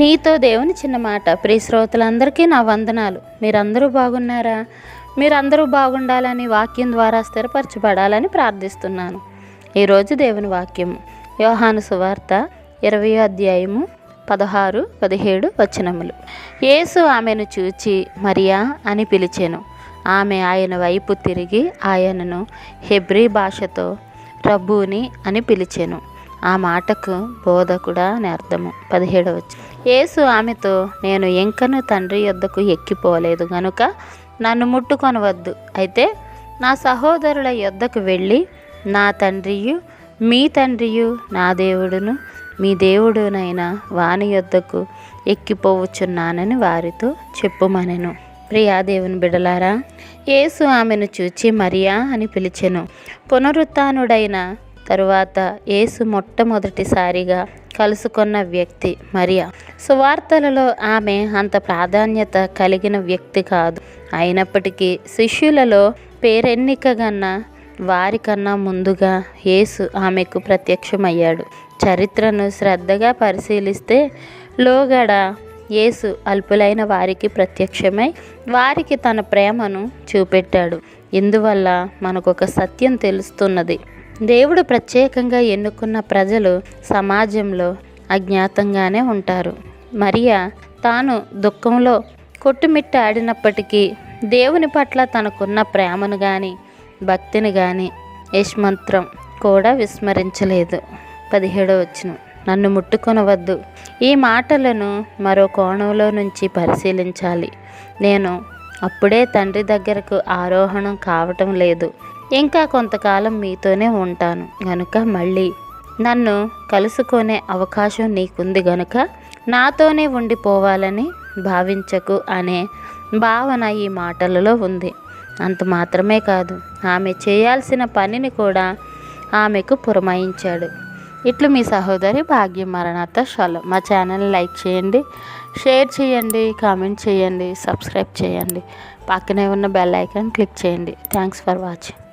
నీతో దేవుని చిన్న మాట. ప్రియ శ్రోతలందరికీ నా వందనాలు. మీరందరూ బాగున్నారా? మీరందరూ బాగుండాలని వాక్యం ద్వారా స్థిరపరచబడాలని ప్రార్థిస్తున్నాను. ఈరోజు దేవుని వాక్యము. యోహాను సువార్త ఇరవై అధ్యాయము పదహారు పదిహేడు వచనములు. యేసు ఆమెను చూచి మరియా అని పిలిచెను. ఆమె ఆయన వైపు తిరిగి ఆయనను హెబ్రీ భాషతో రబ్బూని అని పిలిచెను. ఆ మాటకు బోధకుడా అని అర్థము పదిహేడవ యేసు ఆమెతో నేను ఎంకను తండ్రి యొద్దకు ఎక్కిపోలేదు గనుక నన్ను ముట్టుకొనవద్దు. అయితే నా సహోదరుల యొద్దకు వెళ్ళి నా తండ్రియు మీ తండ్రియు నా దేవుడును మీ దేవుడునైన వాని యొద్దకు ఎక్కిపోవచ్చున్నానని వారితో చెప్పుమనెను. ప్రియా దేవుని బిడలారా యేసు ఆమెను చూచి మరియా అని పిలిచెను. పునరుత్నుడైన తరువాత యేసు మొట్టమొదటిసారిగా కలుసుకున్న వ్యక్తి మరియా. సువార్తలలో ఆమె అంత ప్రాధాన్యత కలిగిన వ్యక్తి కాదు. అయినప్పటికీ శిష్యులలో పేరెన్నికగన్నా వారికన్నా ముందుగా యేసు ఆమెకు ప్రత్యక్షమయ్యాడు. చరిత్రను శ్రద్ధగా పరిశీలిస్తే లోగడ యేసు అల్పులైన వారికి ప్రత్యక్షమై వారికి తన ప్రేమను చూపెట్టాడు. ఇందువల్ల మనకు ఒక సత్యం తెలుస్తున్నది. దేవుడు ప్రత్యేకంగా ఎన్నుకున్న ప్రజలు సమాజంలో అజ్ఞాతంగానే ఉంటారు. మరియా తాను దుఃఖంలో కొట్టుమిట్టాడినప్పటికీ దేవుని పట్ల తనకున్న ప్రేమను కానీ భక్తిని కానీ యశ్మంత్రం కూడా విస్మరించలేదు. పదిహేడో వచ్చిన నన్ను ముట్టుకొనవద్దు. ఈ మాటలను మరో కోణంలో నుంచి పరిశీలించాలి. నేను అప్పుడే తండ్రి దగ్గరకు ఆరోహణం కావటం లేదు. ఇంకా కొంతకాలం మీతోనే ఉంటాను గనుక మళ్ళీ నన్ను కలుసుకునే అవకాశం నీకుంది గనుక నాతోనే ఉండిపోవాలని భావించకు అనే భావన ఈ మాటలలో ఉంది. అంత మాత్రమే కాదు ఆమె చేయాల్సిన పనిని కూడా ఆమెకు పురమాయించాడు. ఇట్లు మీ సహోదరి భాగ్యం మరణాత షాలో. మా ఛానల్ లైక్ చేయండి షేర్ చేయండి కామెంట్ చేయండి సబ్స్క్రైబ్ చేయండి. పక్కనే ఉన్న బెల్ ఐకాన్ క్లిక్ చేయండి. Thanks for watching.